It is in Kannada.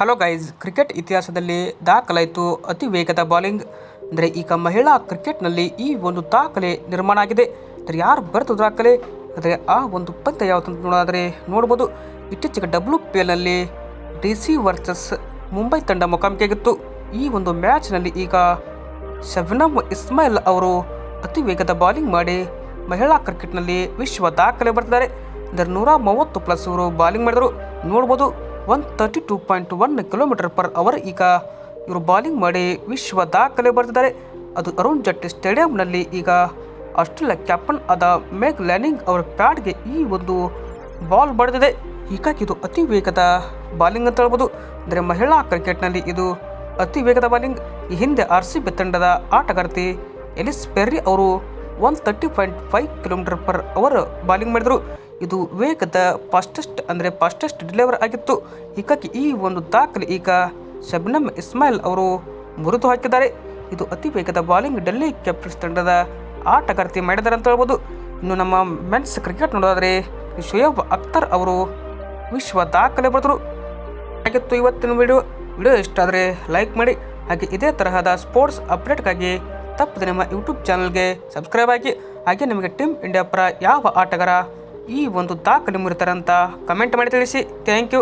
ಹಲೋ ಗೈಸ್ ಕ್ರಿಕೆಟ್ ಇತಿಹಾಸದಲ್ಲಿ ದಾಖಲಾಯಿತು. ಅತಿ ವೇಗದ ಬಾಲಿಂಗ್ ಅಂದರೆ ಈಗ ಮಹಿಳಾ ಕ್ರಿಕೆಟ್ನಲ್ಲಿ ಈ ಒಂದು ದಾಖಲೆ ನಿರ್ಮಾಣ ಆಗಿದೆ. ಅಂದರೆ ಯಾರು ಬರೆದು ದಾಖಲೆ? ಅಂದರೆ ಆ ಒಂದು ಪಂದ್ಯ ಯಾವುದು ಅಂತ ನೋಡೋದಾದರೆ ನೋಡ್ಬೋದು. ಇತ್ತೀಚೆಗೆ ಡಬ್ಲ್ಯೂ ಪಿ ಎಲ್ನಲ್ಲಿ ಡಿ ಸಿ ವರ್ಸಸ್ ಮುಂಬೈ ತಂಡ ಮುಖಾಮುಖಿಯಾಗಿತ್ತು. ಈ ಒಂದು ಮ್ಯಾಚ್ನಲ್ಲಿ ಈಗ ಶಬ್ನಮ್ ಇಸ್ಮಾಯಿಲ್ ಅವರು ಅತಿ ವೇಗದ ಬಾಲಿಂಗ್ ಮಾಡಿ ಮಹಿಳಾ ಕ್ರಿಕೆಟ್ನಲ್ಲಿ ವಿಶ್ವ ದಾಖಲೆ ಬರ್ತಿದ್ದಾರೆ ಅಂದರೆ ನೂರ ಮೂವತ್ತು ಪ್ಲಸ್ ಅವರು ಬಾಲಿಂಗ್ ಮಾಡಿದರು. ನೋಡ್ಬೋದು. One thirty two point one kilometre per hour ಈಗ ಇವರು ಬಾಲಿಂಗ್ ಮಾಡಿ ವಿಶ್ವ ದಾಖಲೆ ಬರೆದಿದ್ದಾರೆ. ಅದು ಅರುಣ್ ಜಟ್ಟಿ ಸ್ಟೇಡಿಯಂನಲ್ಲಿ ಈಗ ಆಸ್ಟ್ರೇಲಿಯಾ ಕ್ಯಾಪ್ಟನ್ ಆದ ಮೇಗ್ ಲ್ಯಾನಿಂಗ್ ಅವರ ಪ್ಯಾಡ್ಗೆ ಈ ಒಂದು ಬಾಲ್ ಬಡಿದಿದೆ ಹೀಗಾಗಿ ಇದು ಅತಿ ವೇಗದ ಬಾಲಿಂಗ್ ಅಂತ ಹೇಳ್ಬೋದು. ಅಂದರೆ ಮಹಿಳಾ ಕ್ರಿಕೆಟ್ನಲ್ಲಿ ಇದು ಅತಿ ವೇಗದ ಬಾಲಿಂಗ್ ಈ ಹಿಂದೆ ಆರ್ ಸಿ ಬಿ ತಂಡದ ಆಟಗಾರ್ತಿ ಎಲಿಸ್ ಪೆರ್ರಿ ಅವರು one thirty point five kilometre per hour bowling ಮಾಡಿದರು. ಇದು ವೇಗದ ಫಾಸ್ಟೆಸ್ಟ್ ಅಂದರೆ ಫಾಸ್ಟೆಸ್ಟ್ ಡಿಲಿವರ್ ಆಗಿತ್ತು. ಹೀಗಾಗಿ ಈ ಒಂದು ದಾಖಲೆ ಈಗ ಶಬ್ನಮ್ ಇಸ್ಮಾಯಿಲ್ ಅವರು ಮುರಿದು ಹಾಕಿದ್ದಾರೆ. ಇದು ಅತಿ ವೇಗದ ಬಾಲಿಂಗ್ ಡೆಲ್ಲಿ ಕ್ಯಾಪಿಟಲ್ಸ್ ತಂಡದ ಆಟಗಾರ್ತಿ ಮಾಡಿದ್ದಾರೆ ಅಂತ ಹೇಳ್ಬೋದು. ಇನ್ನು ನಮ್ಮ ಮೆನ್ಸ್ ಕ್ರಿಕೆಟ್ ನೋಡೋದಾದರೆ ಶೋಯಬ್ ಅಖ್ತರ್ ಅವರು ವಿಶ್ವ ದಾಖಲೆ ಬರೆದರು ಆಗಿತ್ತು ಇವತ್ತಿನ ವಿಡಿಯೋ. ವಿಡಿಯೋ ಇಷ್ಟ ಆದರೆ ಲೈಕ್ ಮಾಡಿ. ಹಾಗೆ ಇದೇ ತರಹದ ಸ್ಪೋರ್ಟ್ಸ್ ಅಪ್ಡೇಟ್ಗಾಗಿ ತಪ್ಪದೆ ನಮ್ಮ ಯೂಟ್ಯೂಬ್ ಚಾನಲ್ಗೆ ಸಬ್ಸ್ಕ್ರೈಬ್ ಆಗಿ. ಹಾಗೆ ನಿಮಗೆ ಟೀಮ್ ಇಂಡಿಯಾ ಪರ ಯಾವ ಆಟಗಾರ ಈ ಒಂದು ದಾಖಲೆ ಮುರಿತಾರೆ ಅಂತ ಕಮೆಂಟ್ ಮಾಡಿ ತಿಳಿಸಿ. Thank you